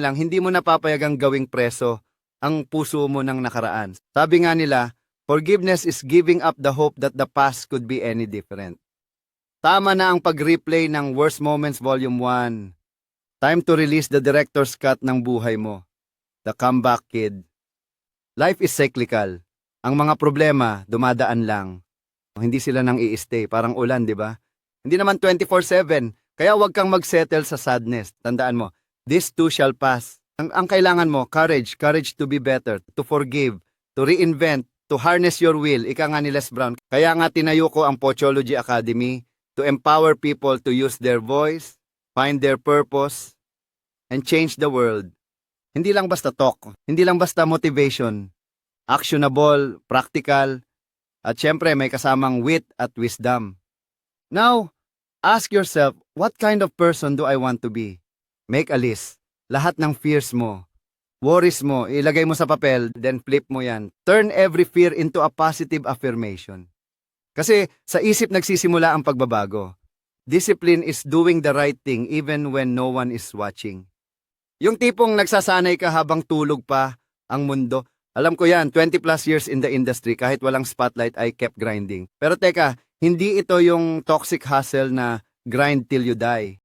lang, hindi mo napapayagang gawing preso ang puso mo ng nakaraan. Sabi nga nila, forgiveness is giving up the hope that the past could be any different. Tama na ang pag-replay ng Worst Moments Volume 1. Time to release the director's cut ng buhay mo. The Comeback Kid. Life is cyclical. Ang mga problema, dumadaan lang. Hindi sila nang i-stay, parang ulan, di ba? Hindi naman 24-7, kaya huwag kang magsettle sa sadness. Tandaan mo, this too shall pass. Ang, ang kailangan mo, courage, courage to be better, to forgive, to reinvent, to harness your will. Ika nga ni Les Brown. Kaya nga tinayo ko ang Pochology Academy to empower people to use their voice, find their purpose, and change the world. Hindi lang basta talk, hindi lang basta motivation, actionable, practical, at syempre may kasamang wit at wisdom. Now, ask yourself, what kind of person do I want to be? Make a list. Lahat ng fears mo, worries mo, ilagay mo sa papel, then flip mo yan. Turn every fear into a positive affirmation. Kasi sa isip nagsisimula ang pagbabago. Discipline is doing the right thing even when no one is watching. Yung tipong nagsasanay ka habang tulog pa ang mundo. Alam ko yan, 20 plus years in the industry, kahit walang spotlight, I kept grinding. Pero teka, hindi ito yung toxic hustle na grind till you die.